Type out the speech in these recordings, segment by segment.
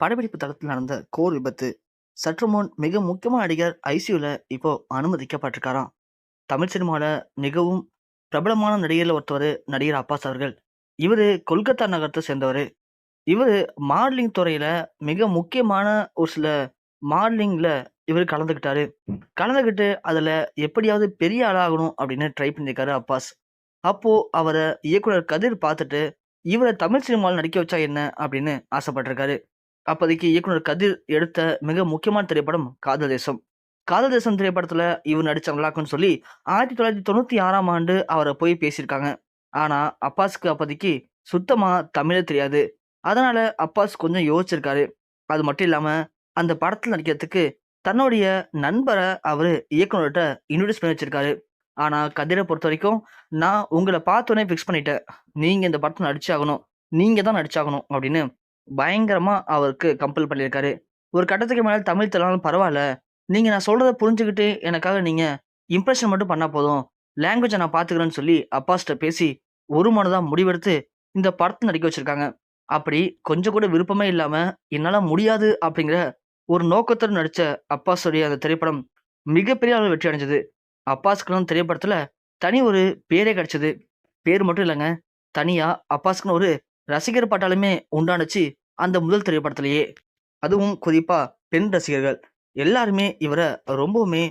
படப்பிடிப்பு தளத்தில் நடந்த கோர் விபத்து சற்று முன் மிக முக்கியமான நடிகர் ஐசியூவில் இப்போ அனுமதிக்கப்பட்டிருக்காராம். தமிழ் சினிமாவில் மிகவும் பிரபலமான நடிகரில் ஒருத்தவர் நடிகர் அப்பாஸ் அவர்கள். இவர் கொல்கத்தா நகரத்தை சேர்ந்தவர். இவர் மாடலிங் துறையில் மிக முக்கியமான ஒரு சில மாடலிங்கில் இவர் கலந்துக்கிட்டாரு கலந்துக்கிட்டு அதில் எப்படியாவது பெரிய ஆளாகணும் அப்படின்னு ட்ரை பண்ணியிருக்காரு அப்பாஸ். அப்போது அவரை இயக்குனர் கதிர் பார்த்துட்டு இவரை தமிழ் சினிமாவில் நடிக்க வச்சா என்ன? அப்படின்னு ஆசைப்பட்டிருக்காரு. அப்போதைக்கு இயக்குனர் கதிர் எடுத்த மிக முக்கியமான திரைப்படம் காதல் தேசம். காதல் தேசம் திரைப்படத்தில் இவர் நடிச்சா நல்லா இருக்கும்னு சொல்லி ஆயிரத்தி தொள்ளாயிரத்தி தொண்ணூத்தி ஆறாம் ஆண்டு அவரை போய் பேசியிருக்காங்க. ஆனா அப்பாஸ்க்கு அப்போதைக்கு சுத்தமா தமிழே தெரியாது. அதனால அப்பாஸ் கொஞ்சம் யோசிச்சிருக்காரு. அது மட்டும் இல்லாம அந்த படத்தில் நடிக்கிறதுக்கு தன்னுடைய நண்பரை அவர் இயக்குனர்கிட்ட இன்ட்ரடியூஸ் பண்ணி வச்சிருக்காரு. ஆனால் கதிரை பொறுத்த வரைக்கும் நான் உங்களை பார்த்தோன்னே ஃபிக்ஸ் பண்ணிட்டேன். நீங்கள் இந்த படத்தை நடிச்சாகணும் நீங்கள் தான் நடிச்சாகணும் அப்படின்னு பயங்கரமாக அவருக்கு கம்பல் பண்ணியிருக்காரு. ஒரு கட்டத்துக்கு மேலே தமிழ் தெரியலாம் பரவாயில்ல நீங்கள் நான் சொல்கிறத புரிஞ்சுக்கிட்டு எனக்காக நீங்கள் இம்ப்ரெஷன் மட்டும் பண்ணால் போதும். லாங்குவேஜை நான் பார்த்துக்கிறேன்னு சொல்லி அப்பாஸ்ட்ட பேசி ஒரு மனதாக முடிவெடுத்து இந்த படத்தை நடிக்க வச்சுருக்காங்க. அப்படி கொஞ்சம் கூட விருப்பமே இல்லாமல் என்னால் முடியாது அப்படிங்கிற ஒரு நோக்கத்தோடு நடித்த அப்பாஸுடைய அந்த திரைப்படம் மிகப்பெரிய அளவில் வெற்றி அடைஞ்சது. அப்பாஸ்க்குன்னு திரைப்படத்தில் தனி ஒரு பேரே கிடச்சிது. பேர் மட்டும் இல்லைங்க தனியாக அப்பாஸ்க்குன்னு ஒரு ரசிகர் பட்டாலுமே உண்டானுச்சு. அந்த முதல் திரைப்படத்திலேயே அதுவும் குறிப்பா பெண் ரசிகர்கள். எல்லாருமே இவரை ரொம்பவுமே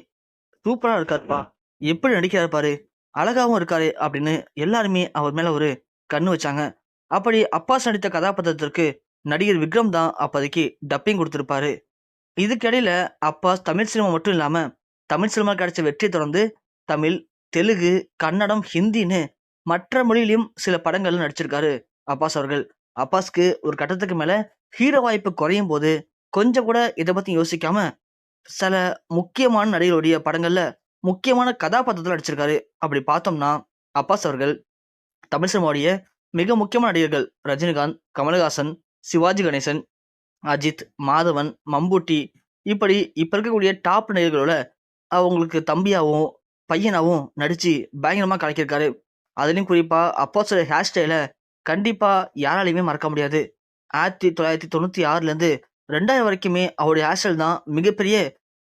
சூப்பராக இருக்காருப்பா. எப்படி நடிக்கிறார் பாரு அழகாவும் இருக்காரு அப்படின்னு எல்லாருமே அவர் மேலே ஒரு கண்ணு வச்சாங்க. அப்படி அப்பாஸ் நடித்த கதாபாத்திரத்திற்கு நடிகர் விக்ரம் தான் அப்போதைக்கு டப்பிங் கொடுத்துருப்பாரு. இதுக்கிடையில் அப்பாஸ் தமிழ் சினிமா மட்டும் இல்லாமல் தமிழ் சினிமா கிடைச்ச வெற்றியை தொடர்ந்து தமிழ் தெலுங்கு கன்னடம் ஹிந்தின்னு மற்ற மொழியிலையும் சில படங்கள் நடிச்சிருக்காரு அப்பாஸ் அவர்கள். அப்பாஸ்க்கு ஒரு கட்டத்துக்கு மேல ஹீரோ வாய்ப்பு குறையும் போது கொஞ்சம் கூட இதை பத்தி யோசிக்காம சில முக்கியமான நடிகருடைய படங்கள்ல முக்கியமான கதாபாத்திரத்தில் நடிச்சிருக்காரு. அப்படி பார்த்தோம்னா அப்பாஸ் அவர்கள் தமிழ் சினிமாவுடைய மிக முக்கியமான நடிகர்கள் ரஜினிகாந்த் கமலஹாசன் சிவாஜி கணேசன் அஜித் மாதவன் மம்பூட்டி இப்படி இப்போ இருக்கக்கூடிய டாப் நடிகர்களோட அவங்களுக்கு தம்பியாகவும் பையனாகவும் நடித்து பயங்கரமாக கலக்கியிருக்காரு. அதுலேயும் குறிப்பாக அப்பாஸோட ஹேர் ஸ்டைலை கண்டிப்பாக யாராலையுமே மறக்க முடியாது. ஆயிரத்தி தொள்ளாயிரத்தி தொண்ணூற்றி ஆறுலேருந்து ரெண்டாயிரம் வரைக்குமே அவருடைய ஹேர்ஸ்டைல் தான் மிகப்பெரிய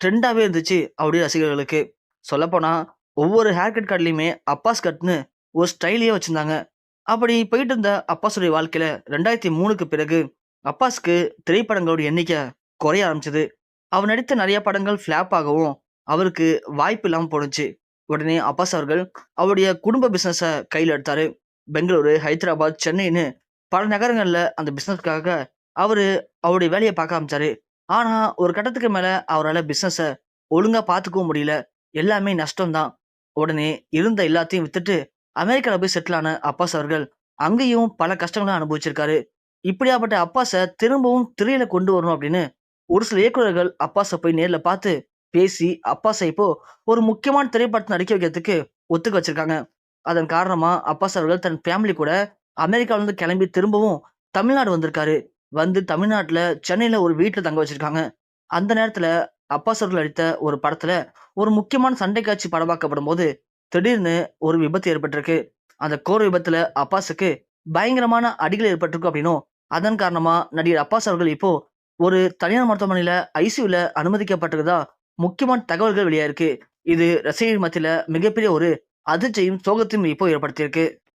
ட்ரெண்டாகவே இருந்துச்சு அவருடைய ரசிகர்களுக்கு. சொல்லப்போனால் ஒவ்வொரு ஹேர் கட் கார்ட்லயுமே அப்பாஸ் கட்னு ஒரு ஸ்டைலையே வச்சுருந்தாங்க. அப்படி போயிட்டு இருந்த அப்பாஸுடைய வாழ்க்கையில் ரெண்டாயிரத்தி மூணுக்கு பிறகு அப்பாஸ்க்கு திரைப்படங்களோட எண்ணிக்கை குறைய ஆரம்பிச்சது. அவர் நடித்த நிறைய படங்கள் ஃப்ளாப் ஆகவும் அவருக்கு வாய்ப்பு இல்லாமல் போணுச்சு. உடனே அப்பாஸ் அவர்கள் அவருடைய குடும்ப பிஸ்னஸை கையில் எடுத்தாரு. பெங்களூரு ஹைதராபாத் சென்னைன்னு பல நகரங்களில் அந்த பிஸ்னஸ்க்காக அவர் அவருடைய வேலையை பார்க்க ஆரம்பிச்சாரு. ஆனால் ஒரு கட்டத்துக்கு மேலே அவரால் பிஸ்னஸை ஒழுங்காக பார்த்துக்கவும் முடியல. எல்லாமே நஷ்டம்தான். உடனே இருந்த எல்லாத்தையும் வித்துட்டு அமெரிக்காவில் போய் செட்டில் ஆன அப்பாஸ் அவர்கள் அங்கேயும் பல கஷ்டங்களும் அனுபவிச்சிருக்காரு. இப்படியாப்பட்ட அப்பாஸை திரும்பவும் திரையில கொண்டு வரணும் அப்படின்னு ஒரு சில இயக்குநர்கள் அப்பாஸை போய் நேரில் பார்த்து பேசி அப்பாஸை இப்போ ஒரு முக்கியமான திரைப்படத்தை நடிக்க வைக்கிறதுக்கு ஒத்துக்க வச்சிருக்காங்க. அதன் காரணமா அப்பாஸ் அவர்கள் தன் ஃபேமிலி கூட அமெரிக்காவிலேருந்து கிளம்பி திரும்பவும் தமிழ்நாடு வந்திருக்காரு. வந்து தமிழ்நாட்டுல சென்னையில ஒரு வீட்டுல தங்க வச்சிருக்காங்க. அந்த நேரத்துல அப்பாஸ் அவர்கள் அடித்த ஒரு படத்துல ஒரு முக்கியமான சண்டை காட்சி படமாக்கப்படும் போது திடீர்னு ஒரு விபத்து ஏற்பட்டிருக்கு. அந்த கோர் விபத்துல அப்பாஸுக்கு பயங்கரமான அடிகள் ஏற்பட்டிருக்கு அப்படின்னும் அதன் காரணமா நடிகர் அப்பாஸ் அவர்கள் இப்போ ஒரு தனியார் மருத்துவமனையில ஐசியூல அனுமதிக்கப்பட்டிருக்கதா முக்கியமான தகவல்கள் வெளியாயிருக்கு. இது ரசிகர்கள் மத்தியில மிகப்பெரிய ஒரு அதிர்ச்சியும் சோகத்தையும் இப்போ ஏற்படுத்தியிருக்கு.